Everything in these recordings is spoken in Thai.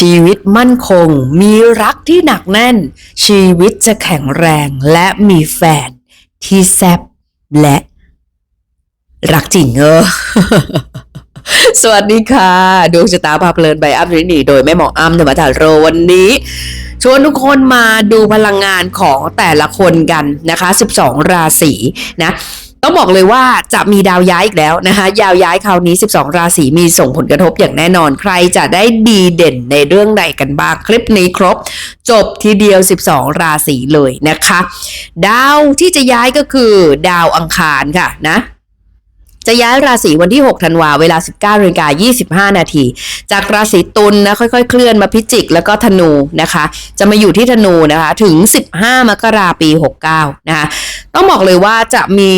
ชีวิตมั่นคง มีรักที่หนักแน่น ชีวิตจะแข็งแรงและมีแฟนที่แซบและรักจริงเออสวัสดีค่ะดวงชะตาพาเพลินใบอัพรินีโดยแม่หมออ้ำธรรมธาโรวันนี้ ชวนทุกคนมาดูพลังงานของแต่ละคนกันนะคะ 12 ราศีนะ ต้องบอกเลยว่าจะมีดาวย้ายอีกแล้วนะคะยาวย้ายคราวนี้ 12 ราศีมีส่งผลกระทบอย่างแน่นอนใครจะได้ดีเด่นในเรื่องใดกันบ้างคลิปนี้ครบ จบทีเดียว 12 ราศีเลยนะคะ ดาวที่จะย้ายก็คือดาวอังคารค่ะนะ จะย้ายราศีวันที่ 6 ธันวาเวลา 19นาฬิกา25 นาที จากราศีตุลนะค่อยๆ เคลื่อนมาพิจิก แล้วก็ธนูนะคะ จะมาอยู่ที่ธนูนะคะถึง 15 มกราปี 69 นะคะต้องบอกเลยว่าจะมี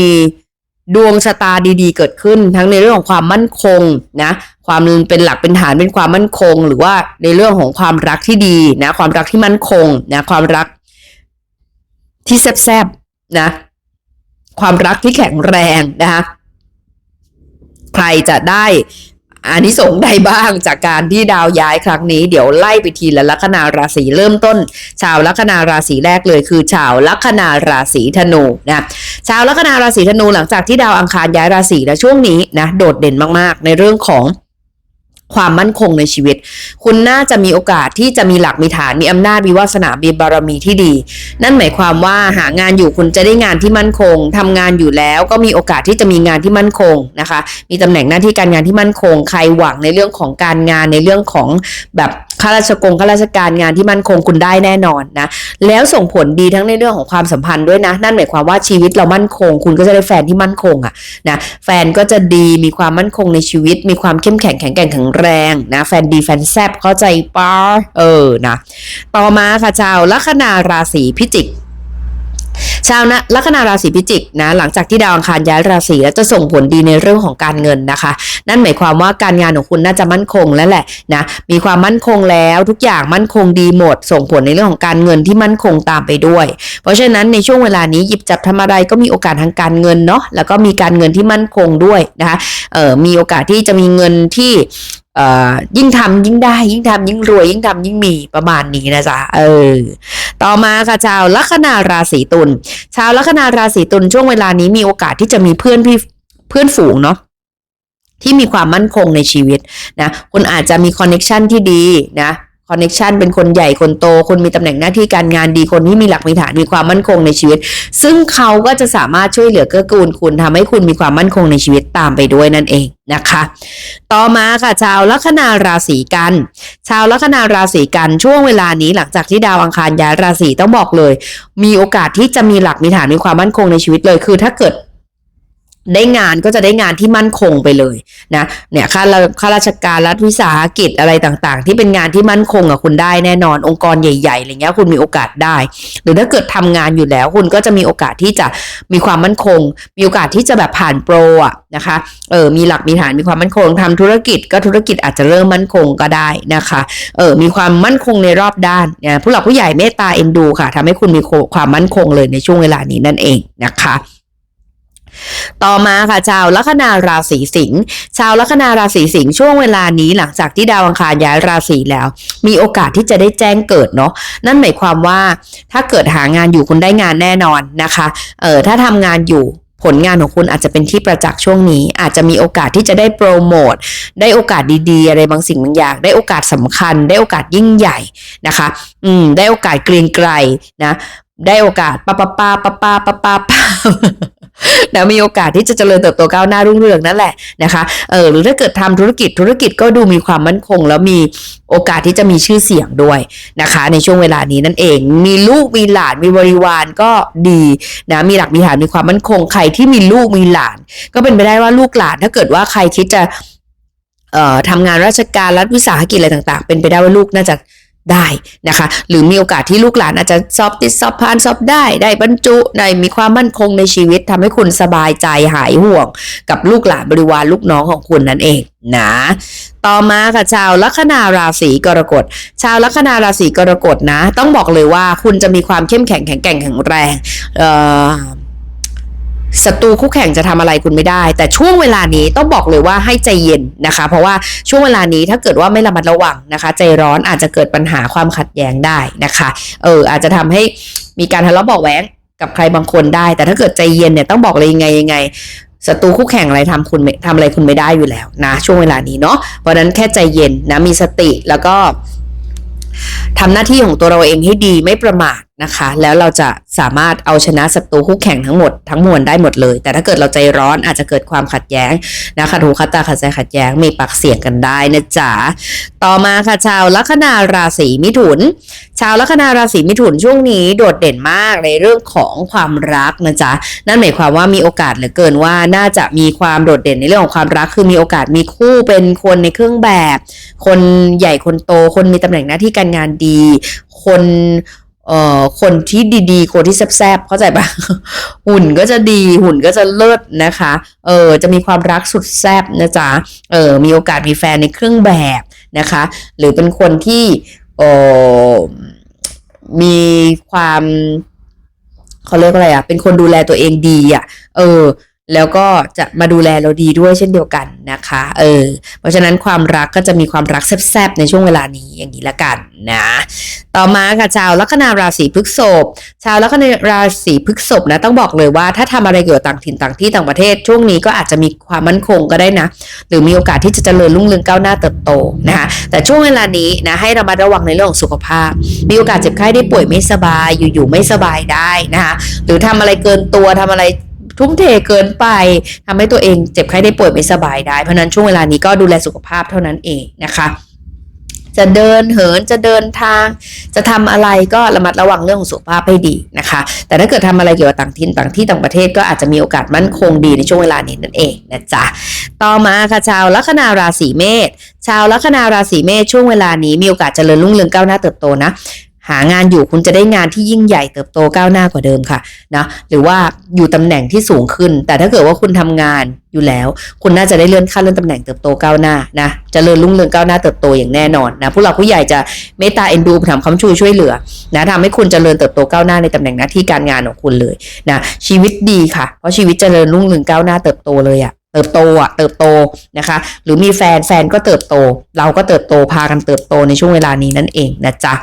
ดวงชะตาดีๆ เกิดขึ้น ทั้งในเรื่องของความมั่นคงนะความเป็นหลักเป็นฐานเป็นความมั่นคง หรือว่าในเรื่องของความรักที่ดีนะความรักที่มั่นคงนะความรักที่แซบๆนะความรักที่แข็งแรงนะคะ ใครจะได้อานิสงส์ใดบ้างจากการที่ดาวย้ายครั้งนี้ เดี๋ยวไล่ไปทีละลัคนาราศีเริ่มต้น ชาวลัคนาราศีแรกเลยคือ ชาวลัคนาราศีธนูนะชาวลัคนาราศีธนูหลังจากที่ดาวอังคารย้ายราศีแล้วช่วงนี้นะโดดเด่นมากๆ ในเรื่องของ ความมั่นคงในชีวิต คุณน่าจะมีโอกาสที่จะมีหลักมีฐานมีอำนาจมีวาสนามีบารมีที่ดี นั่นหมายความว่าหางานอยู่คุณจะได้งานที่มั่นคงทำงานอยู่แล้วก็มีโอกาสที่จะมีงานที่มั่นคงนะคะ มีตำแหน่งหน้าที่การงานที่มั่นคง ใครหวังในเรื่องของการงานในเรื่องของแบบ ข้าราชกงข้าราชการงานที่มั่นคงคุณได้แน่นอนนะ แล้วส่งผลดีทั้งในเรื่องของความสัมพันธ์ด้วยนะ นั่นหมายความว่าชีวิตเรามั่นคง คุณก็จะได้แฟนที่มั่นคงอะนะแฟนก็จะดีมีความมั่นคงในชีวิต มีความเข้มแข็งแข็งแกร่งแข็งแรงนะแฟนดีแฟนแซบเข้าใจป้าเออนะต่อมาค่ะชาวลัคนาราศีพิจิก ชาวนะลัคนาราศีพิจิกนะหลังจากที่ดาวอังคารย้ายราศีแล้วจะส่งผลดีในเรื่องของการเงินนะคะ นั่นหมายความว่าการงานของคุณน่าจะมั่นคงแล้วแหละนะมีความมั่นคงแล้วทุกอย่างมั่นคงดีหมด ส่งผลในเรื่องของการเงินที่มั่นคงตามไปด้วย เพราะฉะนั้นในช่วงเวลานี้หยิบจับทำอะไรก็มีโอกาสทางการเงินเนาะแล้วก็มีการเงินที่มั่นคงด้วยนะคะเอ่อมีโอกาสที่จะมีเงินที่ ยิ่งทำยิ่งได้ยิ่งทำยิ่งรวย ยิ่งทำยิ่งมีประมาณนี้นะจ๊ะเออต่อมาค่ะชาวลัคนาราศีตุลชาวลัคนาราศีตุลช่วงเวลานี้มีโอกาสที่จะมีเพื่อนพี่เพื่อนฝูงเนาะที่มีความมั่นคงในชีวิตนะคุณอาจจะมีคอนเน็ชันที่ดีนะ คอนเน็ชันเป็นคนใหญ่คนโต คนมีตำแหน่งหน้าที่การงานดีคนที่มีหลักมีฐานมีความมั่นคงในชีวิต ซึ่งเขาก็จะสามารถช่วยเหลือเกื้อกูลคุณทำให้คุณมีความมั่นคงในชีวิตตามไปด้วยนั่นเองนะคะ ต่อมาค่ะชาวลัคนาราศีกัน ชาวลัคนาราศีกันช่วงเวลานี้หลังจากที่ดาวอังคารย้ายราศีต้องบอกเลย มีโอกาสที่จะมีหลักมีฐานมีความมั่นคงในชีวิตเลยคือถ้าเกิด ได้งานก็จะได้งานที่มั่นคงไปเลยนะเนี่ยข้าราข้าราชการรัฐวิสาหกิจอะไรต่างๆ ที่เป็นงานที่มั่นคงกับคุณได้แน่นอนองค์กรใหญ่ๆอะไรเงี้ยคุณมีโอกาสได้ หรือถ้าเกิดทำงานอยู่แล้ว คุณก็จะมีโอกาสที่จะมีความมั่นคง มีโอกาสที่จะแบบผ่านโปรอะนะคะเออมีหลักมีฐานมีความมั่นคงทำธุรกิจก็ธุรกิจอาจจะเริ่มมั่นคงก็ได้นะคะเออมีความมั่นคงในรอบด้านเนี่ยผู้หลักผู้ใหญ่เมตตาเอ็นดูค่ะทำให้คุณมีความมั่นคงเลยในช่วงเวลานี้นั่นเองนะคะ ต่อมาค่ะชาวลัคนาราศีสิงห์ชาวลัคนาราศีสิงห์ช่วงเวลานี้หลังจากที่ดาวอังคารย้ายราศีแล้ว มีโอกาสที่จะได้แจ้งเกิดเนาะนั่นหมายความว่าถ้าเกิดหางานอยู่คุณได้งานแน่นอนนะคะเออถ้าทำงานอยู่ผลงานของคุณอาจจะเป็นที่ประจักษ์ช่วงนี้ อาจจะมีโอกาสที่จะได้โปรโมทได้โอกาสดีๆ อะไรบางสิ่งบางอย่าง ได้โอกาสสำคัญ ได้โอกาสยิ่งใหญ่นะคะ อืม ได้โอกาสเกรียงไกรนะ ได้โอกาสปะปะปาปะปาปะปาป้า นะมีโอกาสที่จะเจริญเติบโตก้าวหน้ารุ่งเรืองนั่นแหละนะคะเออหรือถ้าเกิดทำธุรกิจธุรกิจก็ดูมีความมั่นคง แล้วมีโอกาสที่จะมีชื่อเสียงด้วยนะคะ ในช่วงเวลานี้นั่นเอง มีลูกมีหลานมีบริวารก็ดีนะมีหลักมีฐานมีความมั่นคงใครที่มีลูกมีหลาน ก็เป็นไปได้ว่าลูกหลานถ้าเกิดว่าใครคิดจะเอ่อทำงานราชการรัฐวิสาหกิจอะไรต่าง ๆ เป็นไปได้ว่าลูกน่าจะ ได้นะคะ หรือมีโอกาสที่ลูกหลานอาจจะสอบติดสอบผ่านสอบได้ได้บรรจุได้มีความมั่นคงในชีวิตทำให้คุณสบายใจหายห่วง กับลูกหลานบริวารลูกน้องของคุณนั่นเองนะต่อมาค่ะชาวลัคนาราศีกรกฎ ชาวลัคนาราศีกรกฎนะ ต้องบอกเลยว่าคุณจะมีความเข้มแข็งแข็งแกร่งแข็งแรงเอ่อ ศัตรูคู่แข่งจะทำอะไรคุณไม่ได้ แต่ช่วงเวลานี้ต้องบอกเลยว่าให้ใจเย็นนะคะ เพราะว่าช่วงเวลานี้ถ้าเกิดว่าไม่ระมัดระวังนะคะ ใจร้อนอาจจะเกิดปัญหาความขัดแย้งได้นะคะเอออาจจะทำให้มีการทะเลาะเบาะแว้งกับใครบางคนได้ แต่ถ้าเกิดใจเย็นเนี่ยต้องบอกเลยยังไงยังไงศัตรูคู่แข่งอะไรทำคุณไม่ทำอะไรคุณไม่ได้อยู่แล้วนะช่วงเวลานี้เนาะเพราะฉะนั้นแค่ใจเย็นนะมีสติแล้วก็ทำหน้าที่ของตัวเราเองให้ดีไม่ประมาทนะคะ แล้วเราจะสามารถเอาชนะศัตรูคู่แข่งทั้งหมดทั้งมวลได้หมดเลย แต่ถ้าเกิดเราใจร้อนอาจจะเกิดความขัดแย้งนะขัดหูขัดตาขัดใจขัดแย้งมีปากเสียงกันได้นะจ๊ะต่อมาค่ะชาวลัคนาราศีมิถุน ชาวลัคนาราศีมิถุนช่วงนี้โดดเด่นมากในเรื่องของความรักนะจ๊ะนั่นหมายความว่ามีโอกาสเหลือเกินว่าน่าจะมีความโดดเด่นในเรื่องของความรัก คือมีโอกาสมีคู่เป็นคนในเครื่องแบบ คนใหญ่คนโต คนมีตำแหน่งหน้าที่การงานดี คน เอ่อคนที่ดีๆ คนที่แซ่บๆเข้าใจปะหุ่นก็จะดีหุ่นก็จะเลิศนะคะ เออจะมีความรักสุดแซ่บนะจ๊ะเออมีโอกาสมีแฟนในเครื่องแบบนะคะ หรือเป็นคนที่เออมีความเขาเรียกว่าอะไรอะ เป็นคนดูแลตัวเองดีอะ เออ แล้วก็จะมาดูแลเราดีด้วยเช่นเดียวกันนะคะ เออ เพราะฉะนั้นความรักก็จะมีความรักแซ่บๆในช่วงเวลานี้อย่างนี้ละกันนะ ต่อมาค่ะชาวลัคนาราศีพฤษภ ชาวลัคนาราศีพฤษภนะต้องบอกเลยว่าถ้าทำอะไรเกี่ยวกับต่างถิ่นต่างที่ต่างประเทศ ช่วงนี้ก็อาจจะมีความมั่นคงก็ได้นะ หรือมีโอกาสที่จะเจริญรุ่งเรืองก้าวหน้าเติบโตนะคะแต่ช่วงเวลานี้นะให้ระมัดระวังในเรื่องของสุขภาพ มีโอกาสเจ็บไข้ได้ป่วยไม่สบายอยู่ๆไม่สบายได้นะคะหรือทำอะไรเกินตัวทำอะไร ทุ่มเทเกินไปทำให้ตัวเองเจ็บไข้ได้ป่วยไม่สบายได้ เพราะนั้นช่วงเวลานี้ก็ดูแลสุขภาพเท่านั้นเองนะคะจะเดินเหินจะเดินทาง จะทำอะไรก็ระมัดระวังเรื่องของสุขภาพให้ดีนะคะ แต่ถ้าเกิดทำอะไรเกี่ยวกับต่างถิ่นต่างที่ต่างประเทศก็อาจจะมีโอกาสมั่นคงดีในช่วงเวลานี้นั่นเองนะจ๊ะต่อมาค่ะชาวลัคนาราศีเมษชาวลัคนาราศีเมษช่วงเวลานี้มีโอกาสเจริญรุ่งเรืองก้าวหน้าเติบโตนะ หางานอยู่คุณจะได้งานที่ยิ่งใหญ่เติบโตก้าวหน้ากว่าเดิมค่ะนะหรือว่าอยู่ตำแหน่งที่สูงขึ้น แต่ถ้าเกิดว่าคุณทำงานอยู่แล้ว คุณน่าจะได้เลื่อนขั้นเลื่อนตำแหน่งเติบโตก้าวหน้านะเจริญรุ่งเรืองก้าวหน้าเติบโตอย่างแน่นอนนะผู้หลักผู้ใหญ่จะเมตตาเอ็นดูถามคำช่วยช่วยเหลือนะทำให้คุณเจริญเติบโตก้าวหน้าในตำแหน่งหน้าที่การงานของคุณเลยนะชีวิตดีค่ะ เพราะชีวิตเจริญรุ่งเรืองก้าวหน้าเติบโตเลยอะเติบโตอะเติบโตนะคะ หรือมีแฟนแฟนก็เติบโต เราก็เติบโตพากันเติบโตในช่วงเวลานี้นั่นเองนะจ๊ะ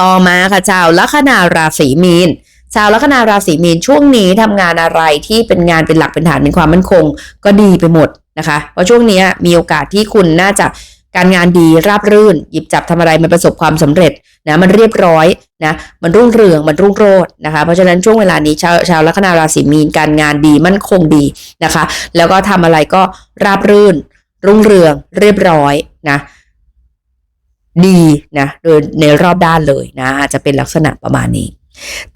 ต่อมาค่ะชาวลัคนาราศีมีนชาวลัคนาราศีมีนช่วงนี้ทำงานอะไรที่เป็นงานเป็นหลักเป็นฐานเป็นความมั่นคง ก็ดีไปหมดนะคะ เพราะช่วงนี้มีโอกาสที่คุณน่าจะการงานดีราบรื่น หยิบจับทำอะไรมันประสบความสำเร็จนะมันเรียบร้อยนะมันรุ่งเรืองมันรุ่งโรจน์นะคะ เพราะฉะนั้นช่วงเวลานี้ชาวชาวลัคนาราศีมีนการงานดีมั่นคงดีนะคะ แล้วก็ทำอะไรก็ราบรื่น รุ่งเรืองเรียบร้อยนะ ดีนะโดยในรอบด้านเลยนะอาจจะเป็นลักษณะประมาณนี้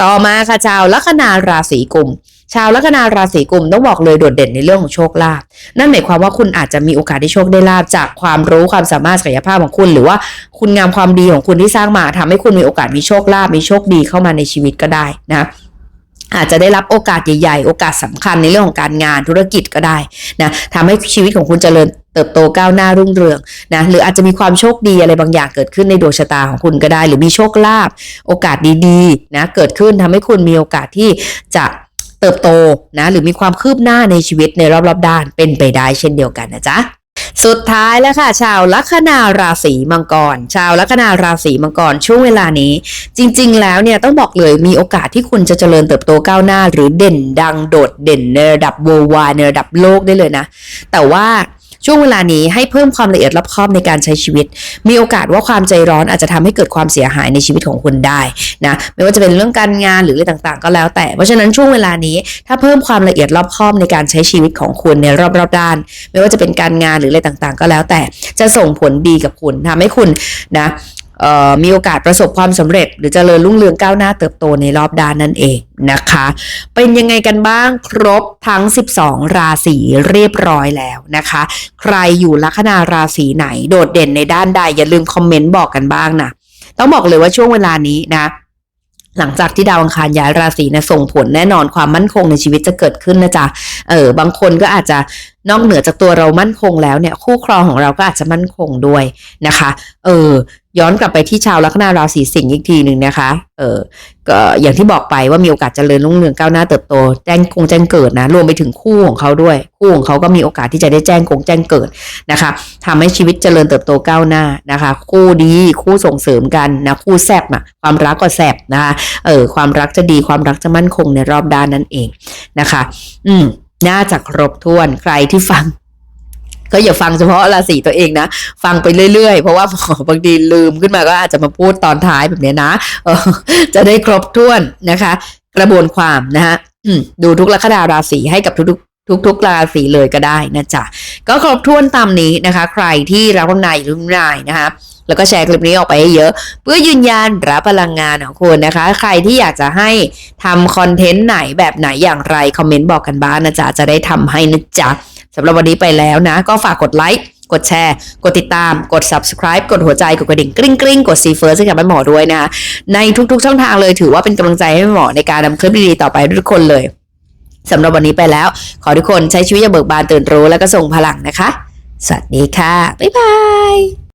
ต่อมาค่ะชาวลัคนาราศีกุมชาวลัคนาราศีกุมต้องบอกเลยโดดเด่นในเรื่องของโชคลาภนั่นหมายความว่าคุณอาจจะมีโอกาสได้โชคได้ลาบจากความรู้ความสามารถศักยภาพของคุณ หรือว่าคุณงามความดีของคุณที่สร้างมาทำให้คุณมีโอกาสมีโชคลาภมีโชคดีเข้ามาในชีวิตก็ได้นะ อาจจะได้รับโอกาสใหญ่ๆ โอกาสสำคัญในเรื่องของการงานธุรกิจก็ได้นะทำให้ชีวิตของคุณเจริญเติบโตก้าวหน้ารุ่งเรืองนะหรืออาจจะมีความโชคดีอะไรบางอย่างเกิดขึ้นในดวงชะตาของคุณก็ได้ หรือมีโชคลาภโอกาสดีๆนะเกิดขึ้นทำให้คุณมีโอกาสที่จะเติบโตนะหรือมีความคืบหน้าในชีวิตในรอบๆด้านเป็นไปได้เช่นเดียวกันนะจ๊ะ สุดท้ายแล้วค่ะ ชาวลัคนาราศีมังกร ชาวลัคนาราศีมังกรช่วงเวลานี้ จริง ๆ แล้วเนี่ยต้องบอกเลยมีโอกาสที่คุณจะเจริญเติบโตก้าวหน้า หรือเด่นดังโดดเด่นในระดับ worldwide ในระดับโลกได้เลยนะ แต่ว่า ช่วงเวลานี้ให้เพิ่มความละเอียดรอบคอบในการใช้ชีวิต มีโอกาสว่าความใจร้อนอาจจะทำให้เกิดความเสียหายในชีวิตของคุณได้นะไม่ว่าจะเป็นเรื่องการงานหรืออะไรต่างๆ ก็แล้วแต่ เพราะฉะนั้นช่วงเวลานี้ถ้าเพิ่มความละเอียดรอบคอบในการใช้ชีวิตของคุณในรอบๆด้าน ไม่ว่าจะเป็นการงานหรืออะไรต่างๆ ก็แล้วแต่จะส่งผลดีกับคุณทำให้คุณนะ มีโอกาสประสบความสำเร็จ หรือเจริญรุ่งเรืองก้าวหน้าเติบโตในรอบด้านนั่นเองนะคะ เป็นยังไงกันบ้างครบทั้ง 12 ราศีเรียบร้อยแล้วนะคะ ใครอยู่ลัคนาราศีไหนโดดเด่นในด้านใดอย่าลืมคอมเมนต์บอกกันบ้างนะต้องบอกเลยว่าช่วงเวลานี้นะหลังจากที่ดาวอังคารย้ายราศีนะส่งผลแน่นอนความมั่นคงในชีวิตจะเกิดขึ้นนะจ๊ะ เออบางคนก็อาจจะนอกเหนือจากตัวเรามั่นคงแล้วเนี่ยคู่ครองของเราก็อาจจะมั่นคงด้วยนะคะ เออย้อนกลับไปที่ชาวลัคนาราศีสิงห์อีกทีหนึ่งนะคะ เออก็อย่างที่บอกไปว่ามีโอกาสเจริญรุ่งเรืองก้าวหน้าเติบโตแจ้งคงแจ้งเกิดนะรวมไปถึงคู่ของเขาด้วย คู่ของเขาก็มีโอกาสที่จะได้แจ้งคงแจ้งเกิดนะคะทำให้ชีวิตเจริญเติบโตก้าวหน้านะคะ คู่ดีคู่ส่งเสริมกันนะคู่แซบอะความรักก็แซบนะคะเออความรักจะดีความรักจะมั่นคงในรอบด้านนั่นเองนะคะ อืม น่าจะครบถ้วนใครที่ฟัง ก็อย่าฟังเฉพาะราศีตัวเองนะ ฟังไปเรื่อยๆ เพราะว่าบางทีลืมขึ้นมาก็อาจจะมาพูดตอนท้ายแบบนี้นะจะได้ครบถ้วนนะคะ กระบวนความนะคะดูทุกลัคนาราศีให้กับทุกๆทุกๆราศีเลยก็ได้นะจ๊ะ ก็ครบถ้วนตามนี้นะคะ ใครที่รับวันนายหรือรุ่นายนะคะ แล้วก็แชร์คลิปนี้ออกไปให้เยอะ เพื่อยืนยันรับพลังงานของคุณนะคะ ใครที่อยากจะให้ทำคอนเทนต์ไหนแบบไหนอย่างไร คอมเมนต์บอกกันบ้างนะจ๊ะ จะได้ทำให้นะจ๊ะสำหรับวันนี้ไปแล้วนะ ก็ฝากกดไลค์กดแชร์ กดติดตาม กด subscribe กดหัวใจ กดกระดิ่งกริ๊งกริ๊งกดซีเฟิร์สให้กับแม่หมอด้วยนะคะในทุกๆ ช่องทางเลยถือว่าเป็นกำลังใจให้แม่หมอในการนำคลิปดีๆต่อไปทุกคนเลยสำหรับวันนี้ไปแล้ว ขอทุกคนใช้ชีวิตอย่างเบิกบานตื่นรู้แล้วก็ส่งพลังนะคะ สวัสดีค่ะ บ๊ายบาย